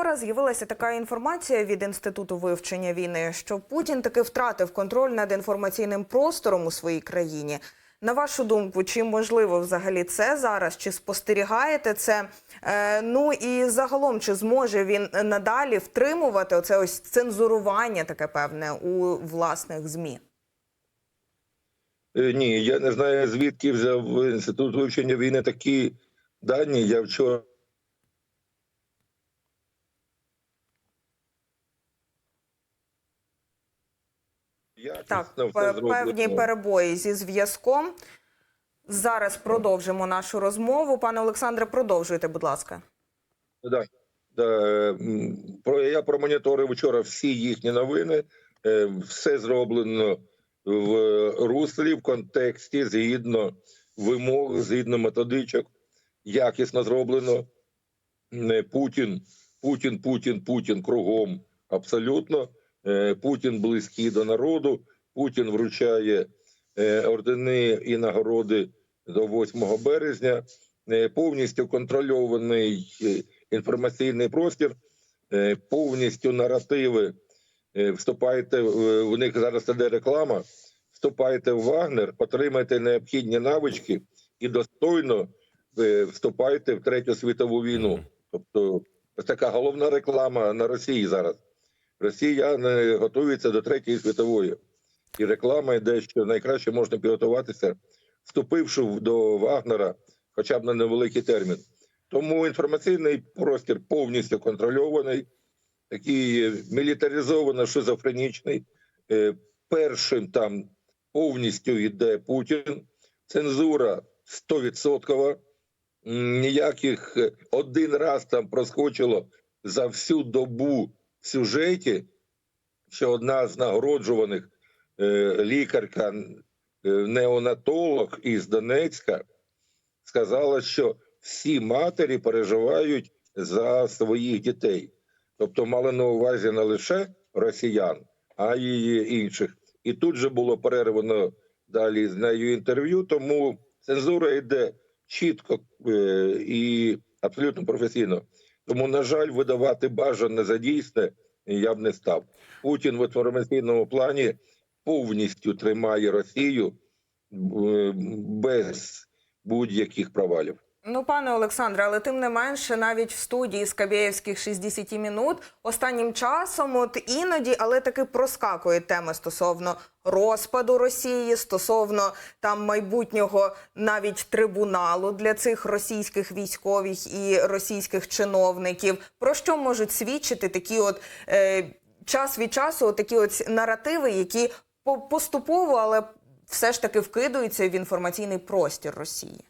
Вчора з'явилася така інформація від інституту вивчення війни, що Путін таки втратив контроль над інформаційним простором у своїй країні. На вашу думку, чи можливо взагалі це зараз? Чи спостерігаєте це? Е, ну і загалом, чи зможе він надалі втримувати оце ось цензурування таке певне у власних змі? Е, Ні, я не знаю, звідки взяв інститут вивчення війни такі дані. Я вчора. Так, певні перебої зі зв'язком. Зараз продовжимо нашу розмову. Пане Олександре, продовжуйте, будь ласка. Да, да, про я промоніторив вчора всі їхні новини. Е, Все зроблено в руслі, в контексті, згідно вимог, згідно методичок, якісно зроблено. Не Путін, Путін, Путін, Путін кругом абсолютно. Е, Путін близький до народу. Путін вручає е, ордени і нагороди до 8 березня. Е, Повністю контрольований е, інформаційний простір, повністю наративи. Вступайте в них зараз іде реклама. Вступайте в Вагнер, отримайте необхідні навички і достойно вступайте в третю світову війну. Тобто, ось така головна реклама на Росії зараз. Росіяни готуються до третьої світової, і реклама йде, що найкраще можна підготуватися, вступивши до Вагнера, хоча б на невеликий термін. Тому інформаційний простір повністю контрольований, такий мілітаризовано шизофренічний. Е, Першим там повністю йде Путін, цензура 100%. Ніяких е, один раз там проскочило за всю добу сюжеті, що одна з нагороджуваних лікарка, е, неонатолог із Донецька, сказала, що всі матері переживають за своїх дітей. Тобто мали на увазі не лише росіян, а й інших. І тут же було перервано далі з нею інтерв'ю, тому цензура йде чітко е, і абсолютно професійно. Тому, на жаль, видавати бажане за дійсне я б не став. Путін в інформаційному плані повністю тримає Росію е, без будь-яких провалів. Ну, пане Олександре, але тим не менше, навіть в студії з Скабєєвських 60 минут останнім часом, от іноді, але таки проскакує тема стосовно розпаду Росії, стосовно там майбутнього навіть трибуналу для цих російських військових і російських чиновників. Про що можуть свідчити такі, от е, час від часу, такі от наративи, які поступово, але все ж таки вкидаються в інформаційний простір Росії.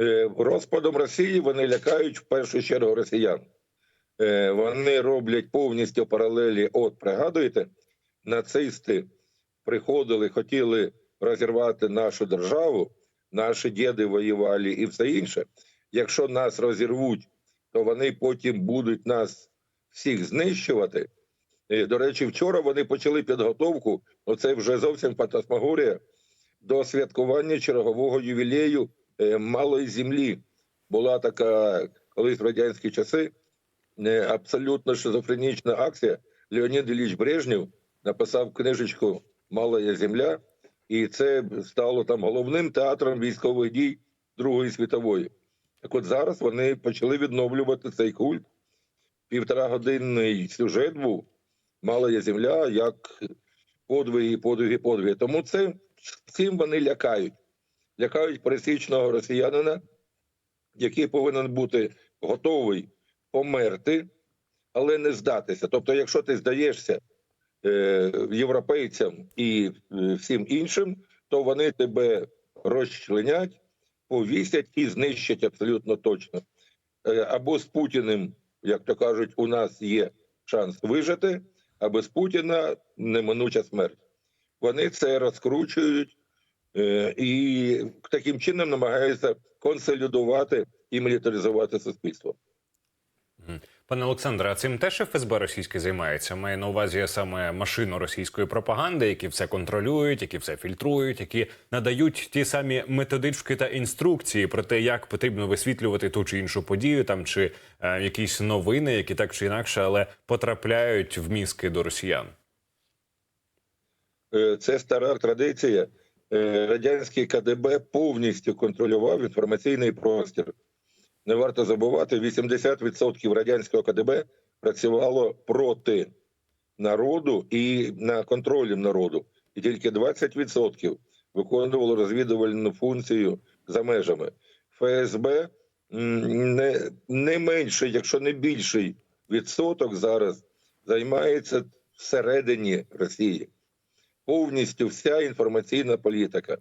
Е, Розпадом Росії вони лякають в першу чергу росіян. Е, Вони роблять повністю паралелі. От пригадуєте, нацисти приходили, хотіли розірвати нашу державу, наші діди воювали і все інше. Якщо нас розірвуть, то вони потім будуть нас всіх знищувати. Е, До речі, вчора вони почали підготовку. Оце вже зовсім фантасмагорія до святкування чергового ювілею е, малої землі. Була така колись в радянські часи е, абсолютно шизофренічна акція. Леонід Ілліч Брежнєв написав книжечку Мала земля, і це стало там головним театром військових дій Другої світової. Так от зараз вони почали відновлювати цей культ. Півтора годинний сюжет був Мала є земля, як подвиги, подвиги, подвиги. Тому це цим вони лякають. Лякають пересічного росіянина, який повинен бути готовий померти, але не здатися. Тобто, якщо ти здаєшся е, європейцям і е, всім іншим, то вони тебе розчленять, повісять і знищать абсолютно точно. Е, або з Путіним, як то кажуть, у нас є шанс вижити, а без Путіна неминуча смерть. Вони це розкручують е, і таким чином намагаються консолідувати і мілітаризувати суспільство. Пане Олександре, а цим теж ФСБ російське займається. Має на увазі саме машину російської пропаганди, які все контролюють, які все фільтрують, які надають ті самі методички та інструкції про те, як потрібно висвітлювати ту чи іншу подію, там чи е, якісь новини, які так чи інакше, але потрапляють в мізки до росіян. Е, Це стара традиція. Е, Радянський КДБ повністю контролював інформаційний простір. Не варто забувати, 80% радянського КДБ працювало проти народу і на контролі народу. І тільки 20% виконувало розвідувальну функцію за межами. ФСБ не, не менший, якщо не більший відсоток зараз займається всередині Росії повністю вся інформаційна політика.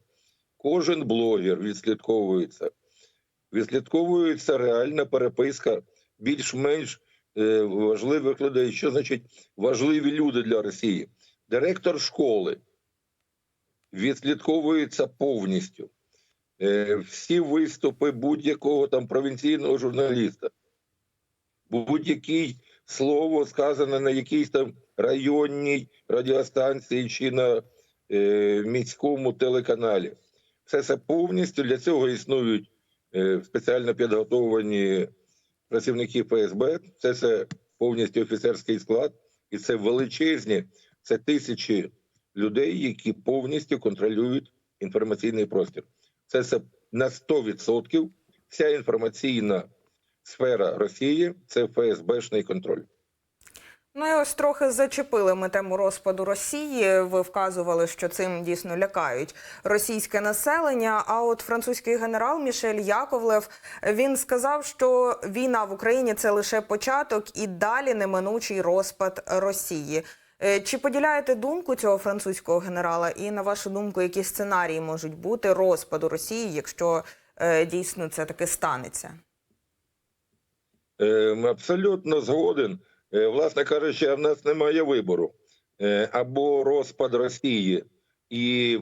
Кожен блогер відслідковується. Відслідковується реальна переписка більш-менш е, важливих людей. Що значить важливі люди для Росії? Директор школи відслідковується повністю. Е, всі виступи будь-якого там провінційного журналіста, будь-який слово сказане на якійсь там районній радіостанції чи на е, міському телеканалі. Все це повністю для цього існують спеціально підготовлені працівники ФСБ. Це все повністю офіцерський склад, і це величезні, це тисячі людей, які повністю контролюють інформаційний простір. Це все на 100% вся інформаційна сфера Росії це ФСБшний контроль. Ну і ось трохи зачепили ми тему розпаду Росії. Ви вказували, що цим дійсно лякають російське населення. А от французький генерал Мішель Яковлев він сказав, що війна в Україні це лише початок і далі неминучий розпад Росії. Е, Чи поділяєте думку цього французького генерала? І на вашу думку, які сценарії можуть бути розпаду Росії, якщо е, дійсно це таки станеться? Е, Абсолютно згоден. Е, Власне кажучи, в нас немає вибору Е, або розпад Росії і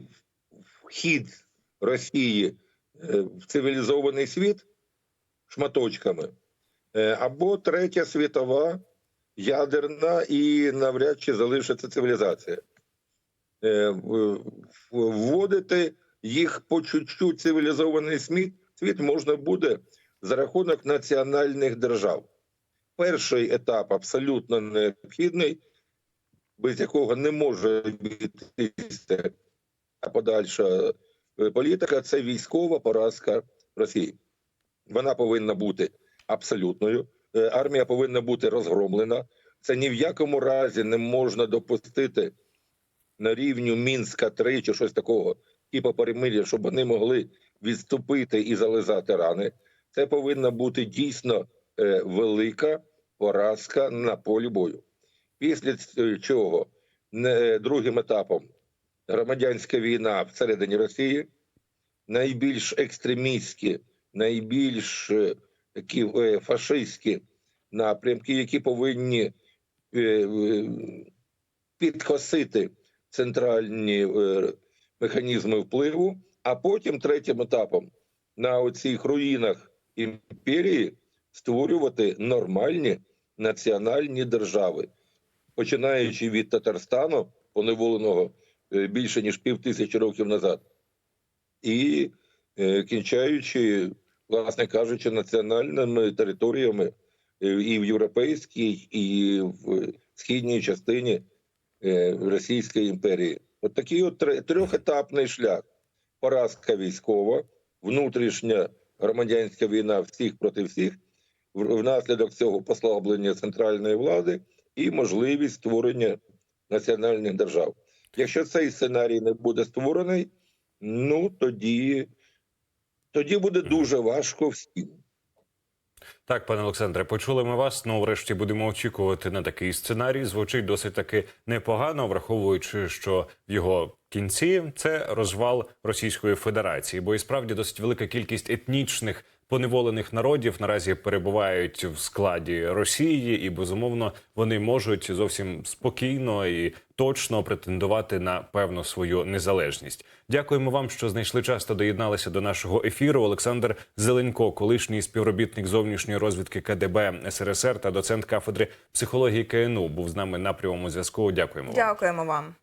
вхід Росії е, в цивілізований світ шматочками, або третя світова ядерна і навряд чи залишиться цивілізація. Вводити їх по чуть-чуть цивілізований світ можна буде за рахунок національних держав. Перший етап абсолютно необхідний, без якого не може відбутися подальша е, політика це військова поразка Росії. Вона повинна бути абсолютною. Е, Армія повинна бути розгромлена. Це ні в якому разі не можна допустити на рівню Мінська 3 чи щось такого, типу перемир'я, щоб вони могли відступити і зализати рани. Це повинна бути дійсно велика поразка на полі бою. Після ць- чого другим етапом громадянська війна всередині Росії, найбільш екстремістські, найбільш е, такі е, фашистські напрямки, які повинні е, е, підкосити центральні е, механізми впливу, а потім третім етапом на оцих руїнах імперії створювати нормальні національні держави, починаючи від Татарстану, поневоленого е, більше ніж пів тисячі років назад, і е, кінчаючи, власне кажучи, національними територіями е, і в європейській, і в східній частині Російської імперії. От такий от трьохетапний шлях: поразка військова, внутрішня громадянська війна всіх проти всіх, внаслідок цього послаблення центральної влади і можливість створення національних держав. Якщо цей сценарій не буде створений, ну тоді, тоді буде дуже важко всім. Так, пане Олександре, почули ми вас. Ну, врешті будемо очікувати на такий сценарій. Звучить досить таки непогано, враховуючи, що в його кінці це розвал Російської Федерації, бо і справді досить велика кількість етнічних поневолених народів наразі перебувають в складі Росії, і безумовно вони можуть зовсім спокійно і точно претендувати на певну свою незалежність. Дякуємо вам, що знайшли час та доєдналися до нашого ефіру. Олександр Зеленько, колишній співробітник зовнішньої розвідки КДБ СРСР та доцент кафедри психології КНУ, був з нами на прямому зв'язку. Дякуємо. вам. Дякуємо вам.